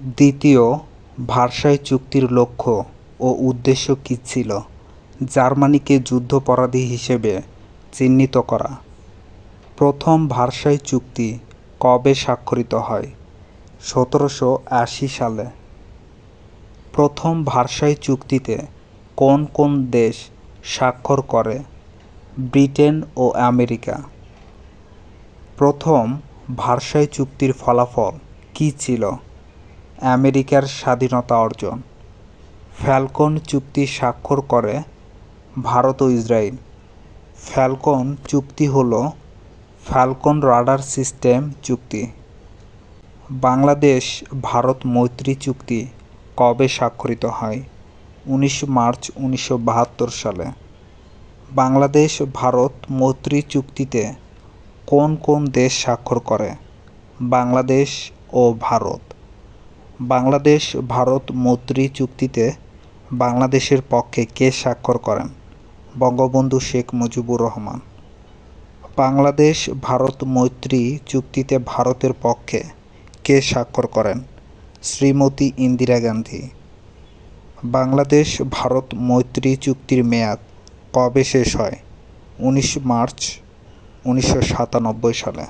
দ্বিতীয় ভার্সাই চুক্তির লক্ষ্য ও উদ্দেশ্য কী ছিল? জার্মানিকে যুদ্ধাপরাধী হিসেবে চিহ্নিত করা। প্রথম ভার্সাই চুক্তি কবে স্বাক্ষরিত হয়? সতেরোশো আশি সালে। প্রথম ভার্সাই চুক্তিতে কোন কোন দেশ স্বাক্ষর করে? ব্রিটেন ও আমেরিকা। প্রথম ভার্সাই চুক্তির ফলাফল কী ছিল? আমেরিকার স্বাধীনতা অর্জন। ফ্যালকন চুক্তি স্বাক্ষর করে ভারত ও ইসরায়েল। ফ্যালকন চুক্তি হল ফ্যালকন রাডার সিস্টেম চুক্তি। বাংলাদেশ ভারত মৈত্রী চুক্তি কবে স্বাক্ষরিত হয়? উনিশ মার্চ উনিশশো বাহাত্তর সালে। বাংলাদেশ ভারত মৈত্রী চুক্তিতে কোন কোন দেশ স্বাক্ষর করে? বাংলাদেশ ও ভারত। বাংলাদেশ, ভারত, মৈত্রী চুক্তিতে বাংলাদেশের পক্ষে কে স্বাক্ষর করেন? বঙ্গবন্ধু শেখ মুজিবুর রহমান। বাংলাদেশ, ভারত, মৈত্রী চুক্তিতে ভারতের পক্ষে কে স্বাক্ষর করেন? শ্রীমতী ইন্দিরা গান্ধী। বাংলাদেশ, ভারত, মৈত্রী চুক্তির মেয়াদ কবে শেষ হয়? উনিশ মার্চ, উনিশশো সাতানব্বই সালে।